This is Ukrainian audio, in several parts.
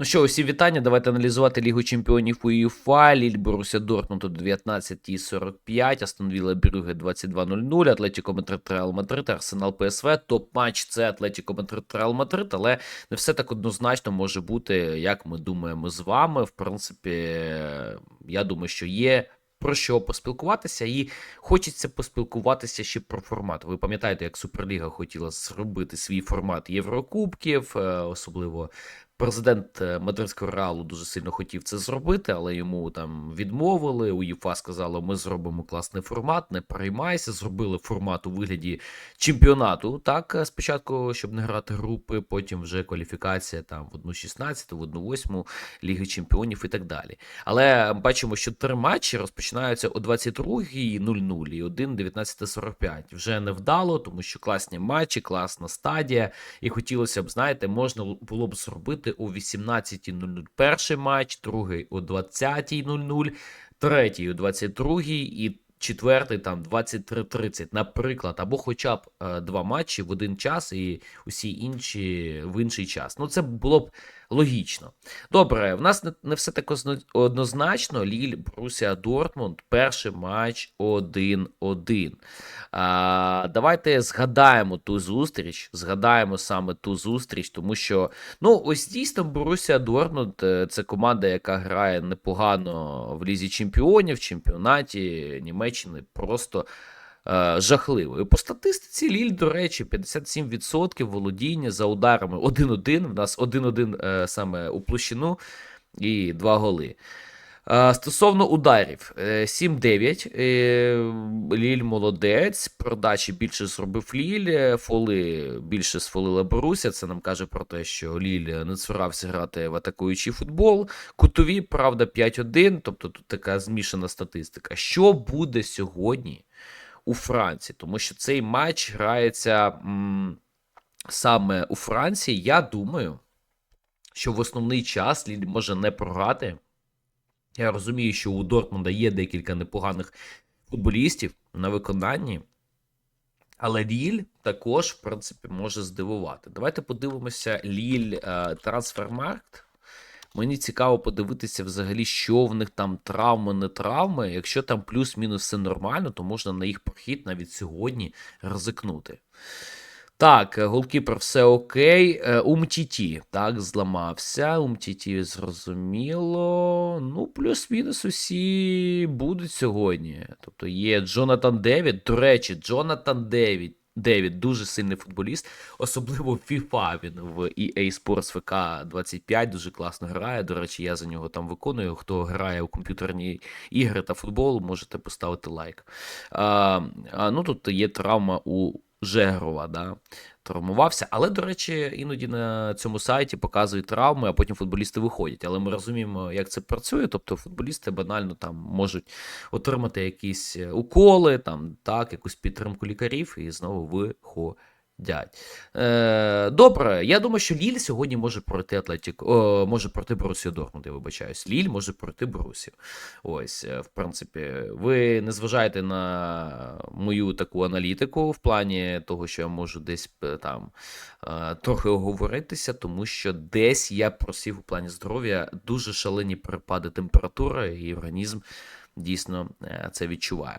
Ну що, усі вітання. Давайте аналізувати Лігу чемпіонів УЄФА. Ліль Боруся Дортмунд о 19.45, Астон Вілла Брюге 22.00, Атлетіко Мадрид Реал Мадрид, Арсенал ПСВ. Топ-матч це Атлетіко Мадрид Реал Мадрид, але не все так однозначно може бути, як ми думаємо з вами. В принципі, я думаю, що є. Про що поспілкуватися, і хочеться поспілкуватися ще про формат. Ви пам'ятаєте, як Суперліга хотіла зробити свій формат Єврокубків, е, особливо Президент е, Мадридського реалу дуже сильно хотів це зробити, але йому там відмовили. УЄФА сказала, ми зробимо класний формат, не переймайся. Зробили формат у вигляді чемпіонату. Так, е, спочатку, щоб не грати групи, потім вже кваліфікація там в 1-16, в 1-8 Ліги Чемпіонів і так далі. Але бачимо, що три матчі розпочинаються о 22.00 і один 19.45. Вже невдало, тому що класні матчі, класна стадія. І хотілося б, знаєте, можна було б зробити о 18.00 перший матч, другий о 20.00, третій о 22.00 і четвертий там 23.30, наприклад, або хоча б е, два матчі в один час і усі інші в інший час. Ну, це було б логічно. Добре, в нас не, все так однозначно. Ліль, Брусія, Дортмунд, перший матч 1-1. А, давайте згадаємо ту зустріч. Згадаємо саме ту зустріч, тому що ну ось дійсно Борусія Дортмунд е, це команда, яка грає непогано в лізі чемпіонів, в чемпіонаті Німеччини. Просто е, жахливо. І по статистиці Ліль, до речі, 57% володіння за ударами 1-1. В нас 1-1 е, саме у площину і 2 голи. Е, Стосовно ударів, е, 7-9. е, Ліль молодець. Продачі більше зробив Ліль, фоли більше сфолила Боруся. Це нам каже про те, що Ліль не цурався грати в атакуючий футбол. Кутові, правда, 5-1, тобто тут така змішана статистика. Що буде сьогодні у Франції? Тому що цей матч грається м, саме у Франції. Я думаю, що в основний час Ліль може не програти. Я розумію, що у Дортмунда є декілька непоганих футболістів на виконанні, але Ліль також, в принципі, може здивувати. Давайте подивимося Ліль е, трансфермаркт. Мені цікаво подивитися взагалі, що в них там травми, не травми. Якщо там плюс-мінус все нормально, то можна на їх прохід навіть сьогодні ризикнути. Так, е, голкіпер все окей. Е, Умтіті, так, зламався. Умтіті зрозуміло. Ну, плюс-мінус усі будуть сьогодні. Тобто є Джонатан Девід. До речі, Джонатан Девід. Девід дуже сильний футболіст, особливо FIFA він в EA Sports VK 25 дуже класно грає. До речі, я за нього там виконую. Хто грає у комп'ютерні ігри та футбол, можете поставити лайк. А, а, ну тут є травма у Жегрова, да, травмувався. Але, до речі, іноді на цьому сайті показують травми, а потім футболісти виходять. Але ми розуміємо, як це працює. Тобто футболісти банально там можуть отримати якісь е, уколи, там, так, якусь підтримку лікарів і знову виходять. Е, добре, я думаю, що Ліль сьогодні може пройти Атлетік, о, може пройти Борусію Дортмунд, я вибачаюсь. Ліль може пройти Борусію. Ось, е, в принципі, ви не зважаєте на мою таку аналітику в плані того, що я можу десь е, там е, трохи оговоритися, тому що десь я просів у плані здоров'я дуже шалені перепади температури, і організм дійсно це відчуває.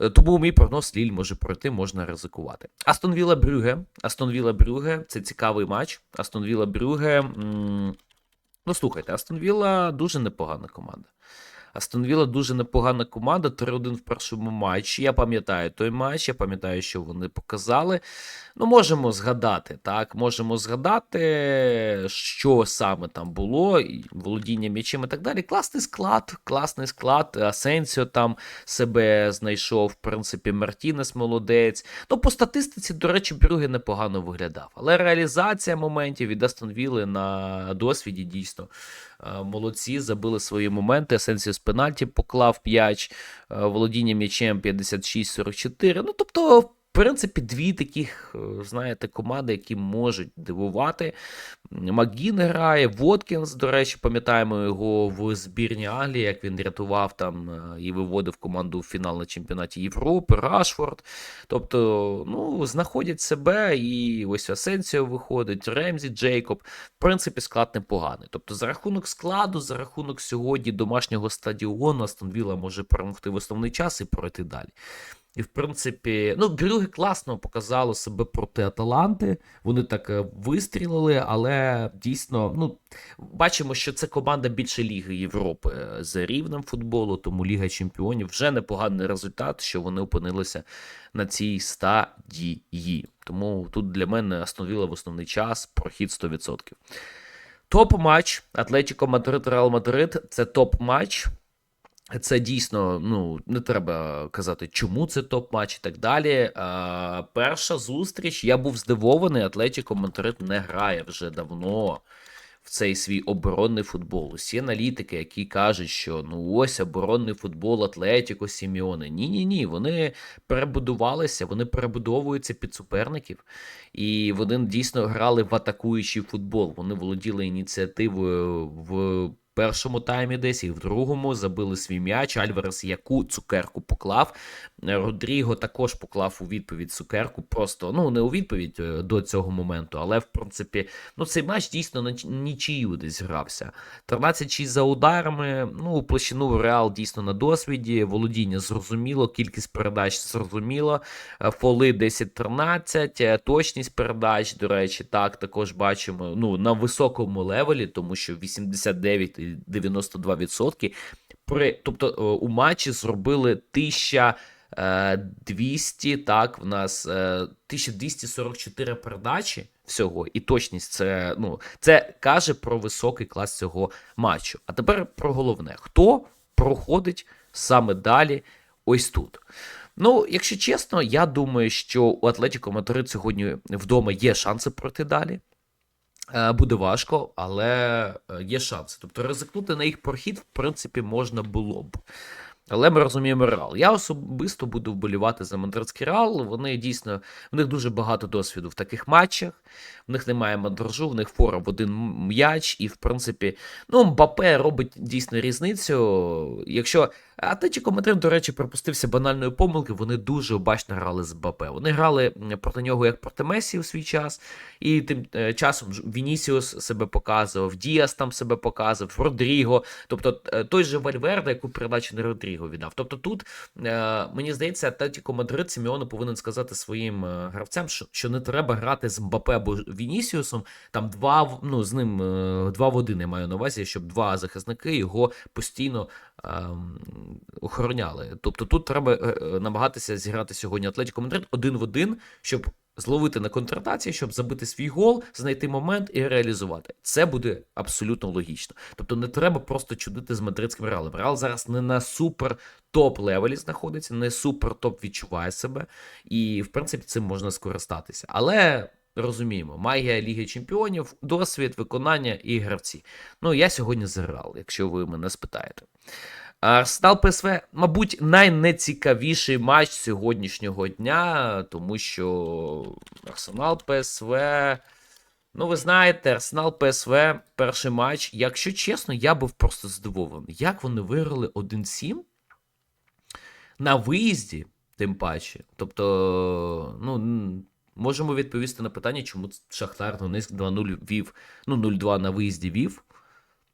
Е, Тому мій прогноз Ліль може пройти, можна ризикувати. Астон Вілла Брюге. Астон Вілла Брюге це цікавий матч. Астон Вілла Брюге. Ну, слухайте, Астон Вілла дуже непогана команда. Астон Вілла дуже непогана команда. 3-1 в першому матчі. Я пам'ятаю той матч, я пам'ятаю, що вони показали. Ну, можемо згадати, так, можемо згадати, що саме там було, і володіння м'ячем і так далі. Класний склад, класний склад. Асенсіо там себе знайшов, в принципі, Мартінес молодець. Ну, по статистиці, до речі, Брюге непогано виглядав. Але реалізація моментів від Астон Вілли на досвіді дійсно молодці, забили свої моменти. Асенсіо з пенальті поклав 5, е, володіння м'ячем 56-44. Ну, тобто. Принципі, дві таких, е, знаєте, команди, які можуть дивувати. Макгін грає, Воткінс, до речі, пам'ятаємо його в збірні Англії, як він рятував там е, і виводив команду в фінал на чемпіонаті Європи, Рашфорд. Тобто, ну, знаходять себе, і ось Асенсіо виходить, Ремзі, Джейкоб. В принципі, склад непоганий. Тобто, за рахунок складу, за рахунок сьогодні домашнього стадіону, Астон Вілла може перемогти в основний час і пройти далі. І, в принципі, ну, Брюги класно показало себе проти Аталанти. Вони так е, вистрілили, але дійсно, ну, бачимо, що це команда більше Ліги Європи е, за рівнем футболу, тому Ліга Чемпіонів вже непоганий результат, що вони опинилися на цій стадії. Тому тут для мене остановила в основний час прохід 100%. Топ-матч Атлетіко Мадрид Реал Мадрид це топ-матч. Це дійсно, ну не треба казати, чому це топ-матч і так далі. А, Перша зустріч я був здивований. Атлетіко Мадрид не грає вже давно в цей свій оборонний футбол. Усі аналітики, які кажуть, що ну ось оборонний футбол Атлетіко Сіміони. Ні, ні, ні. Вони перебудувалися, вони перебудовуються під суперників, і вони дійсно грали в атакуючий футбол. Вони володіли ініціативою в першому таймі десь і в другому забили свій м'яч. Альварес яку цукерку поклав. Родріго також поклав у відповідь цукерку. Просто ну не у відповідь е, до цього моменту, але в принципі, ну цей матч дійсно на нічию десь грався. 13-6 за ударами. Ну, площину Реал дійсно на досвіді. Володіння зрозуміло, кількість передач зрозуміло. Е, фоли 10-13, е, точність передач, до речі, так також бачимо ну, на високому левелі, тому що 89 92%. При, Тобто у матчі зробили 1200, так, в нас 1244 передачі всього, і точність це ну, це каже про високий клас цього матчу. А тепер про головне: хто проходить саме далі ось тут. Ну, якщо чесно, я думаю, що у Атлетіко Мадрид сьогодні вдома є шанси пройти далі. Е, буде важко, але е, є шанси. Тобто ризикнути на їх прохід, в принципі, можна було б. Але ми розуміємо реал. Я особисто буду вболівати за Мадридський реал. Вони дійсно в них дуже багато досвіду в таких матчах. В них немає мандражу, в них фора в один м'яч, і в принципі, ну Мбапе робить дійсно різницю. Якщо Атлетіко Мадрид, до речі, припустився банальної помилки, вони дуже обачно грали з Мбапе. Вони грали проти нього як проти Месі у свій час, і тим е, часом Вінісіус себе показував, Діас там себе показував, Родріго. Тобто е, той же Вальверде, яку передачу не Родріго віддав. Тобто тут е, мені здається, Атлетіко Мадрид Сімеоне повинен сказати своїм гравцям, що, не треба грати з Мбапе або Вінісіусом. Там два ну з ним два в один я маю на увазі, щоб два захисники його постійно. Ем, охороняли. Тобто тут треба е, е, намагатися зіграти сьогодні Атлетіко Мадрид один в один, щоб зловити на контратації, щоб забити свій гол, знайти момент і реалізувати. Це буде абсолютно логічно. Тобто не треба просто чудити з мадридським реалом. Реал зараз не на супер топ левелі знаходиться, не супер топ відчуває себе, і в принципі цим можна скористатися. Але. Розуміємо, магія Ліги Чемпіонів, досвід, виконання і гравці. Ну, я сьогодні зіграв, якщо ви мене спитаєте. Арсенал ПСВ, мабуть, найнецікавіший матч сьогоднішнього дня, тому що Арсенал ПСВ. Ну, ви знаєте, Арсенал ПСВ перший матч. Якщо чесно, я був просто здивований. Як вони виграли 1-7 на виїзді, тим паче. Тобто, ну, можемо відповісти на питання, чому Шахтар Донецьк 2-0 вів, ну, 0-2 на виїзді вів.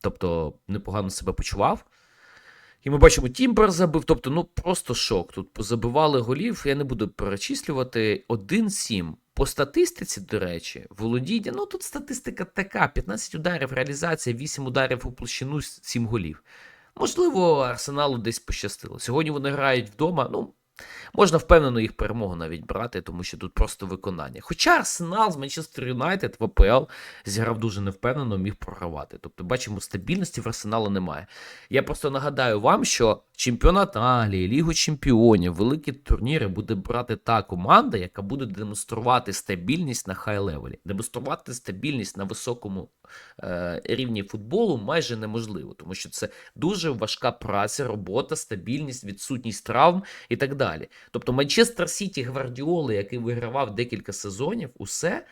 Тобто, непогано себе почував. І ми бачимо, Тімбер забив, тобто, ну просто шок. Тут позабивали голів, я не буду перечислювати. 1-7. По статистиці, до речі, володіння. Ну тут статистика така: 15 ударів, реалізація, 8 ударів у площину, 7 голів. Можливо, Арсеналу десь пощастило. Сьогодні вони грають вдома. Ну, Можна впевнено їх перемогу навіть брати, тому що тут просто виконання. Хоча Арсенал з Манчестер Юнайтед в АПЛ зіграв дуже невпевнено, міг програвати. Тобто, бачимо, стабільності в Арсенала немає. Я просто нагадаю вам, що чемпіонат Англії, Лігу Чемпіонів, великі турніри буде брати та команда, яка буде демонструвати стабільність на хай-левелі. Демонструвати стабільність на високому е, рівні футболу майже неможливо, тому що це дуже важка праця, робота, стабільність, відсутність травм і так далі. Тобто Манчестер Сіті Гвардіоли, який вигравав декілька сезонів, усе.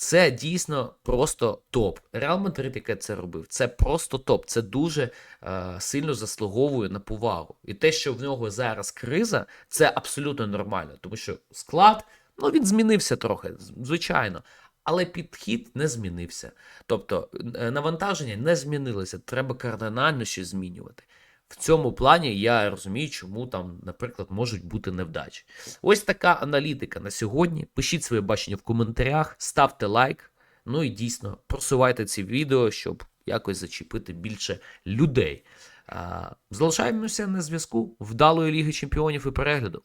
Це дійсно просто топ. Реал Мадрид, яке це робив, це просто топ. Це дуже е, сильно заслуговує на повагу. І те, що в нього зараз криза, це абсолютно нормально, тому що склад, ну він змінився трохи, звичайно. Але підхід не змінився. Тобто е, навантаження не змінилося. Треба кардинально щось змінювати. В цьому плані я розумію, чому там, наприклад, можуть бути невдачі. Ось така аналітика на сьогодні. Пишіть своє бачення в коментарях, ставте лайк. Ну і дійсно просувайте ці відео, щоб якось зачепити більше людей. Залишаємося на зв'язку вдалої Ліги Чемпіонів і перегляду.